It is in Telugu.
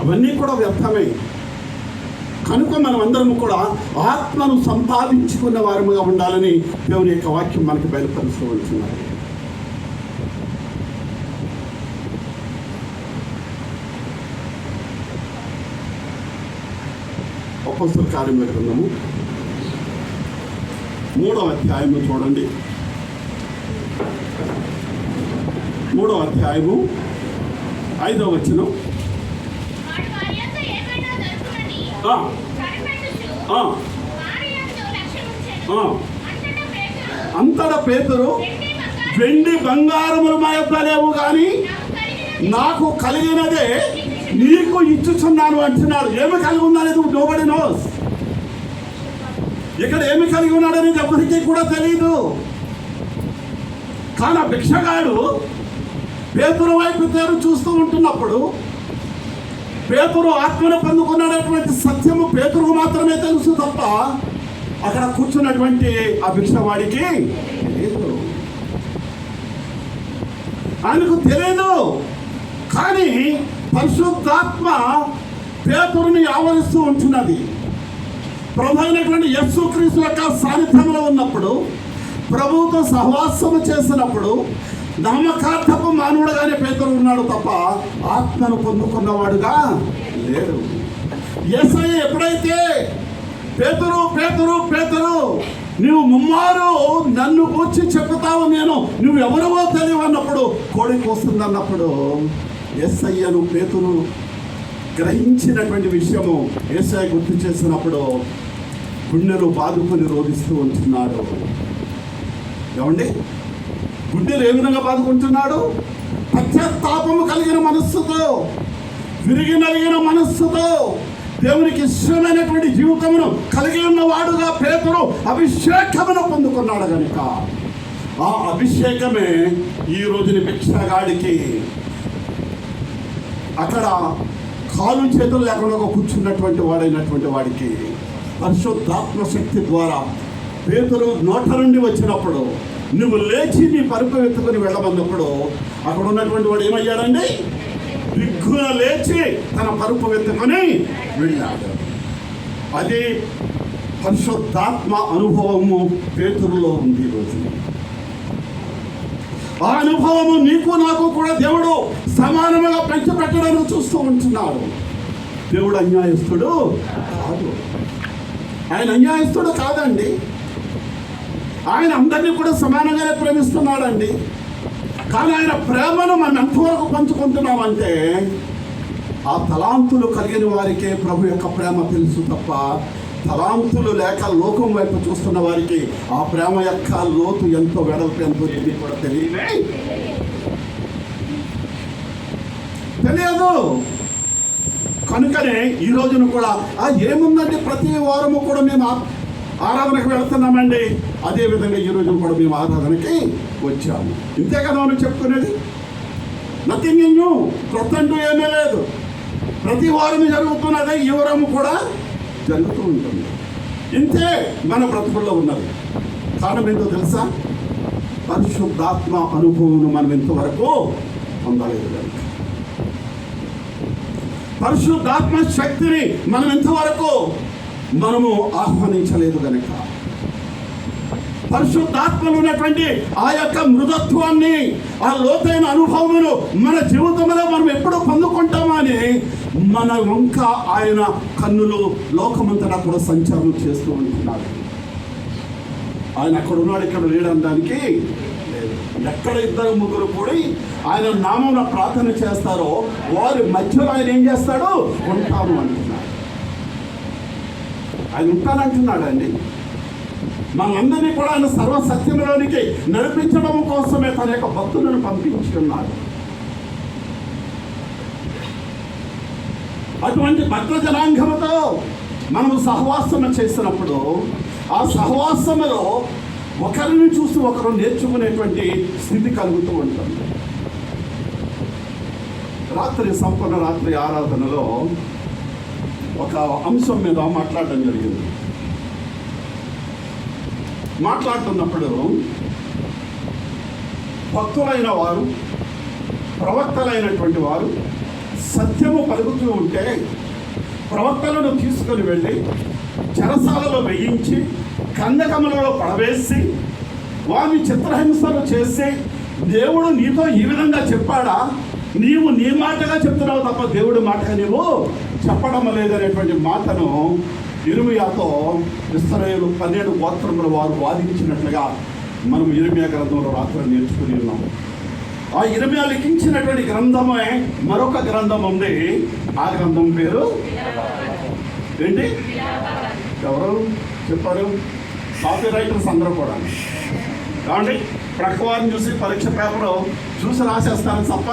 అవన్నీ కూడా వ్యర్థమే. కనుక మనం అందరం కూడా ఆత్మను సంపాదించుకున్న వారముగా ఉండాలని దేవుని యొక్క వాక్యం మనకి బయలుపరుస్తూ ఉంటున్నారు. అపస్తుల కార్యముల గ్రంథము మూడవ అధ్యాయము చూడండి. మూడవ అధ్యాయము ఐదవ వచనం వాడు వారి యొద్ద ఏమైనా దొరుకునని ఆ, కనిపెట్టుచు ఆ, వారి యందు లక్ష్యముంచెను. ఆ. అంతటా పేతురు, వెండి బంగారములు మా యొక్క లేవు కానీ నాకు కలిగినదే నీకు ఇచ్చుచున్నాను అంటున్నారు. ఏమి కలిగి ఉన్నాడని నోబడి నోస్ ఇక్కడ ఏమి కలిగి ఉన్నాడని ఎవరికి కూడా తెలియదు కానీ భిక్షగాడు పేతురు వైపు పేరు చూస్తూ ఉంటున్నప్పుడు పేతురు ఆత్మను పొందుకున్నటువంటి సత్యము పేతురుకు మాత్రమే తెలుసు తప్ప అక్కడ కూర్చున్నటువంటి ఆ భిక్షవాడికి తెలియదు ఆయనకు తెలియదు. కానీ పరిశుద్ధాత్మ పేతురుని ఆవరిస్తూ ఉంటున్నది. ప్రభు అయినటువంటి యస్సు క్రీస్తు యొక్క సాన్నిధ్యంలో ఉన్నప్పుడు ప్రభువుతో సహవాసము చేసినప్పుడు నామకార్థపు మానవుడుగానే పేదలు ఉన్నాడు తప్ప ఆత్మను పొందుకున్నవాడుగా లేడు. ఎస్ఐ ఎప్పుడైతే పేతురు పేతురు పేతురు నువ్వు ముమ్మారు నన్ను కూర్చి చెప్తావు నేను నువ్వు ఎవరివో తెలియవు అన్నప్పుడు కోడి కోస్తుంది అన్నప్పుడు ఎస్ఐను పేతురు గ్రహించినటువంటి విషయము ఏసఐ గుర్తు చేసినప్పుడు గుండెలు బాదుకొని రోధిస్తూ ఉంటున్నాడు. ఏమండి? గుండెలు ఏ విధంగా బాదుకుంటున్నాడు? పశ్చాత్తాపము కలిగిన మనస్సుతో విరిగి నలిగిన మనస్సుతో దేవునికి ఇష్టమైనటువంటి జీవితమును కలిగి ఉన్నవాడుగా పేతురు అభిషేకమును పొందుకున్నాడు కనుక ఆ అభిషేకమే ఈ రోజుని భిక్షగాడికి అక్కడ కాలు చేతులు లేకుండా కూర్చున్నటువంటి వాడైనటువంటి వాడికి పరిశుద్ధాత్మ శక్తి ద్వారా పేతులు నోట నుండి వచ్చినప్పుడు నువ్వు లేచి నీ పరుపు ఎత్తుకొని వెళ్ళమన్నప్పుడు అక్కడ ఉన్నటువంటి వాడు ఏమయ్యాడండి? దిగ్గున లేచి తన పరుపు ఎత్తుకొని వెళ్ళాడు. అది పరిశుద్ధాత్మ అనుభవము పేతురులో ఉంది ఈరోజు ఆ అనుభవము నీకు నాకు కూడా దేవుడు సమానముగా పెంచబెట్టడానికి చూస్తూ ఉంటున్నాడు. దేవుడు అన్యాయస్తుడు కాదు. ఆయన అన్యాయస్తుడు కాదండి. ఆయన అందరినీ కూడా సమానంగానే ప్రేమిస్తున్నాడండి. కానీ ఆయన ప్రేమను మనం ఎంతవరకు పంచుకుంటున్నామంటే ఆ తలాంతులు కలిగిన వారికే ప్రభు యొక్క ప్రేమ తెలుసు తప్ప తలాంతులు లేక లోకం వైపు చూస్తున్న వారికి ఆ ప్రేమ యొక్క లోతు ఎంతో వెడల్పు ఎంతో ఇది కూడా తెలియలే. తెలియదు. కనుకనే ఈ రోజున కూడా ఏముందంటే ఏముందండి? ప్రతి వారము కూడా మేము ఆరాధనకు వెళ్తున్నామండి. అదేవిధంగా ఈరోజు ఈ కూడా మేము ఆరాధనకి వచ్చాము. ఇంతే కదా మనం చెప్పుకునేది నథింగ్ ఇన్ న్యూ క్రొత్త అంటూ ఏమీ లేదు. ప్రతి వారం జరుగుతున్నదే ఈ వారము కూడా జరుగుతూ ఉంటుంది. ఇంతే మన బ్రతుకుల్లో ఉన్నది. కారణం ఏంటో తెలుసా? పరిశుద్ధాత్మ అనుభవం మనం ఇంతవరకు పొందలేదు కనుక. పరిశుద్ధాత్మ శక్తిని మనం ఇంతవరకు మనము ఆహ్వానించలేదు కనుక పరిశుద్ధాత్మలు ఉన్నటువంటి ఆ యొక్క మృదత్వాన్ని ఆ లోతైన అనుభవమును మన జీవితంలో మనం ఎప్పుడు పొందుకుంటామని మన వంక ఆయన కన్నులు లోకమంతటా కూడా సంచారం చేస్తూ ఉంటున్నాడు ఆయన అక్కడ ఉన్నాడు ఇక్కడ లేడనడానికి ఎక్కడ ఇద్దరు ముగ్గురు కూడి ఆయన నామమున ప్రార్థన చేస్తారో వారి మధ్యలో ఆయన ఏం చేస్తాడు? ఉంటాము అంటున్నాడు ఆయన ఉంటానంటున్నాడు అండి మనందరినీ కూడా ఆయన సర్వసత్యంలోనికి నడిపించడం కోసమే తన యొక్క భక్తులను పంపించుకున్నాడు. అటువంటి భక్త జనాంగముతో మనము సహవాసము చేసినప్పుడు ఆ సహవాసములో ఒకరిని చూసి ఒకరు నేర్చుకునేటువంటి స్థితి కలుగుతూ ఉంటుంది. రాత్రి సంపన్న రాత్రి ఆరాధనలో ఒక అంశం మీద మాట్లాడడం జరిగింది. మాట్లాడుతున్నప్పుడు భక్తులైన వారు ప్రవక్తలైనటువంటి వారు సత్యము పలుకుతూ ఉంటే ప్రవక్తలను తీసుకొని వెళ్ళి చెరసాలలో వేయించి కందకములలో పడవేసి వారిని చిత్రహింసలు చేసి దేవుడు నీతో ఈ విధంగా చెప్పాడా? నీవు నీ మాటగా చెప్తున్నావు తప్ప దేవుడి మాటగా నీవు చెప్పడం లేదనేటువంటి మాటను ఇరుమియాతో ఇస్రాయేలు పన్నెండు గోత్రముల వారు వాదించినట్లుగా మనం ఇరుమియా గ్రంథంలో రాత్రి నేర్చుకుని ఉన్నాం ఆ ఇరుమియా లిఖించినటువంటి గ్రంథమే మరొక గ్రంథం ఉంది. ఆ గ్రంథం పేరు? ఏంటి? ఎవరు? చెప్పారు కాపీ రైటర్స్ అందరూ కూడా. కాబట్టి ప్రక్క చూసి పరీక్ష పేపర్ చూసి రాసేస్తారు తప్ప?